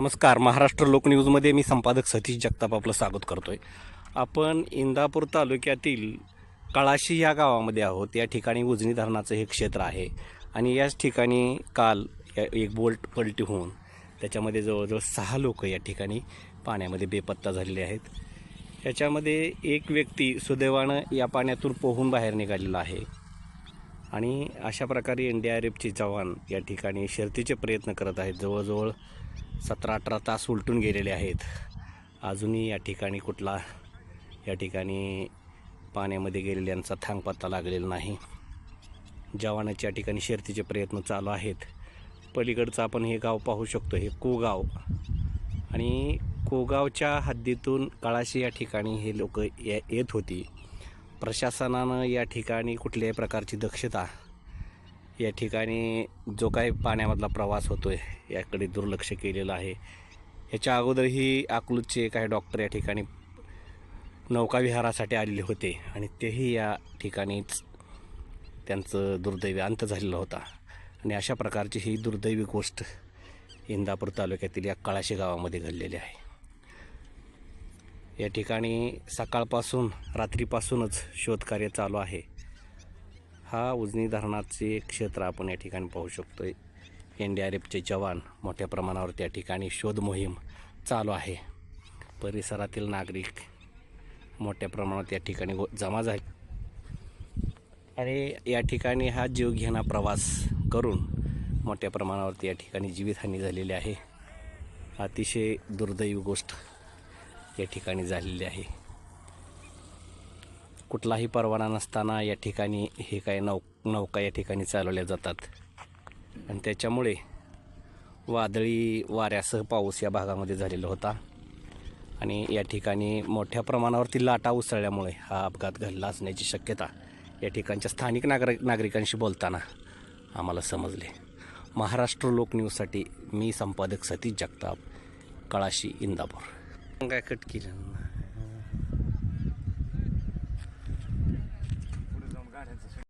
नमस्कार. महाराष्ट्र लोकन्यूजमध्ये मी संपादक सतीश जगताप आपलं स्वागत करतोय. आपण इंदापूर तालुक्यातील कळाशी या गावामध्ये आहोत. या ठिकाणी उजनी धरणाचं हे क्षेत्र आहे आणि याच ठिकाणी काल या- एक बोल्ट पलटी होऊन त्याच्यामध्ये जवळजवळ सहा लोक या ठिकाणी पाण्यामध्ये बेपत्ता झालेले आहेत. याच्यामध्ये एक व्यक्ती सुदैवानं या पाण्यातून पोहून बाहेर निघालेला आहे आणि अशा प्रकारे एन डी आर एफचे जवान या ठिकाणी शर्तीचे प्रयत्न करत आहेत. जवळजवळ सतरा अठरा तास उलटून गेलेले आहेत. अजूनही या ठिकाणी कुठला या ठिकाणी पाण्यामध्ये गेलेल्यांचा थांगपत्ता लागलेला नाही. जवानाच्या या ठिकाणी शर्तीचे प्रयत्न चालू आहेत. पलीकडचं आपण हे गाव पाहू शकतो हे कोगाव. आणि कोगावच्या हद्दीतून काळाशी या ठिकाणी हे लोक ये येत होती. प्रशासनानं या ठिकाणी कुठल्याही प्रकारची दक्षता या ठिकाणी जो काही पाण्यामधला प्रवास होतो आहे याकडे दुर्लक्ष केलेलं आहे. याच्या अगोदरही अकलूजचे काही डॉक्टर या ठिकाणी नौकाविहारासाठी आलेले होते आणि तेही या ठिकाणीच त्यांचं दुर्दैवी अंत झालेला होता. आणि अशा प्रकारची ही दुर्दैवी गोष्ट इंदापूर तालुक्यातील या कळाशी गावामध्ये घडलेली आहे. या ठिकाणी सकाळपासून रात्रीपासूनच शोधकार्य चालू आहे. हा उजनी धरणाचे क्षेत्र आपण या ठिकाणी पाहू शकतो एन डी आर एफचे जवान मोठ्या प्रमाणावर त्या ठिकाणी शोध मोहीम चालू आहे. परिसरातील नागरिक मोठ्या प्रमाणात या ठिकाणी जमा झाले. आणि या ठिकाणी हा जीवघेणा प्रवास करून मोठ्या प्रमाणावरती या ठिकाणी जीवितहानी झालेली आहे. अतिशय दुर्दैवी गोष्ट या ठिकाणी झालेली आहे. कुठलाही परवाना नसताना या ठिकाणी हे काय नौ नौका या ठिकाणी चालवल्या जातात. आणि त्याच्यामुळे वादळी वाऱ्यासह पाऊस या भागामध्ये झालेला होता. आणि या ठिकाणी मोठ्या प्रमाणावरती लाटा उसळल्यामुळे हा अपघात घडला असण्याची शक्यता या ठिकाणच्या स्थानिक नागरिक नागरिकांशी बोलताना आम्हाला समजले. महाराष्ट्र लोकन्यूजसाठी मी संपादक सतीश जगताप कळाशी इंदापूर. काय कट केलं?